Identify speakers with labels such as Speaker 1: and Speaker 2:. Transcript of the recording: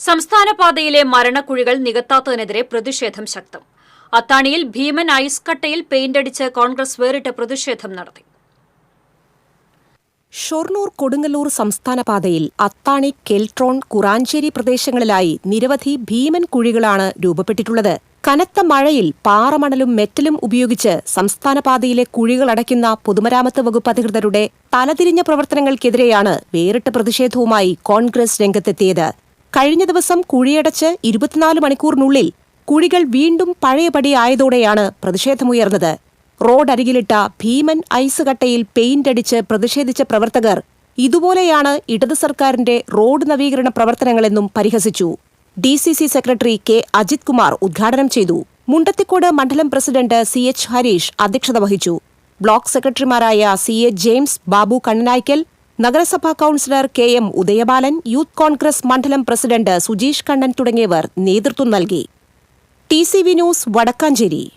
Speaker 1: സംസ്ഥാന പാതയിലെ മരണക്കുഴികൾ നികത്താത്തതിനെതിരെ പ്രതിഷേധം ശക്തം. അത്താണിയിൽ ഭീമൻ ഐസ് കട്ടയിൽ പെയിന്റടിച്ച് കോൺഗ്രസ് വേറിട്ട പ്രതിഷേധം നടത്തി.
Speaker 2: ഷൊർണൂർ കൊടുങ്ങല്ലൂർ സംസ്ഥാന പാതയിൽ അത്താണി കെൽട്രോൺ കുറാഞ്ചേരി പ്രദേശങ്ങളിലായി നിരവധി ഭീമൻ കുഴികളാണ് രൂപപ്പെട്ടിട്ടുള്ളത്. കനത്ത മഴയിൽ പാറമണലും മെറ്റലും ഉപയോഗിച്ച് സംസ്ഥാന പാതയിലെ കുഴികൾ അടയ്ക്കുന്ന പൊതുമരാമത്ത് വകുപ്പ് അധികൃതരുടെ തലതിരിഞ്ഞ പ്രവർത്തനങ്ങൾക്കെതിരെയാണ് വേറിട്ട പ്രതിഷേധവുമായി കോൺഗ്രസ് രംഗത്തെത്തിയത്. കഴിഞ്ഞ ദിവസം കുഴിയടച്ച് ഇരുപത്തിനാല് മണിക്കൂറിനുള്ളിൽ കുഴികൾ വീണ്ടും പഴയപടി ആയതോടെയാണ് പ്രതിഷേധമുയർന്നത്. റോഡരികിലിട്ട ഭീമൻ ഐസ് കട്ടയിൽ പെയിന്റ് അടിച്ച് പ്രതിഷേധിച്ച പ്രവർത്തകർ ഇതുപോലെയാണ് ഇടത് സർക്കാരിന്റെ റോഡ് നവീകരണ പ്രവർത്തനങ്ങളെന്നും പരിഹസിച്ചു. D C C secretary K Ajith Kumar ഉദ്ഘാടനം ചെയ്തു. മുണ്ടത്തിക്കോട് മണ്ഡലം പ്രസിഡന്റ് സി എച്ച് ഹരീഷ് അധ്യക്ഷത വഹിച്ചു. ബ്ലോക്ക് സെക്രട്ടറിമാരായ C A James Babu Kannanaikkal നഗരസഭാ councillor K M Udayabalan youth Congress മണ്ഡലം പ്രസിഡന്റ് സുജീഷ് കണ്ണൻ തുടങ്ങിയവർ നേതൃത്വം നൽകി. T C V news Vadakkanchery.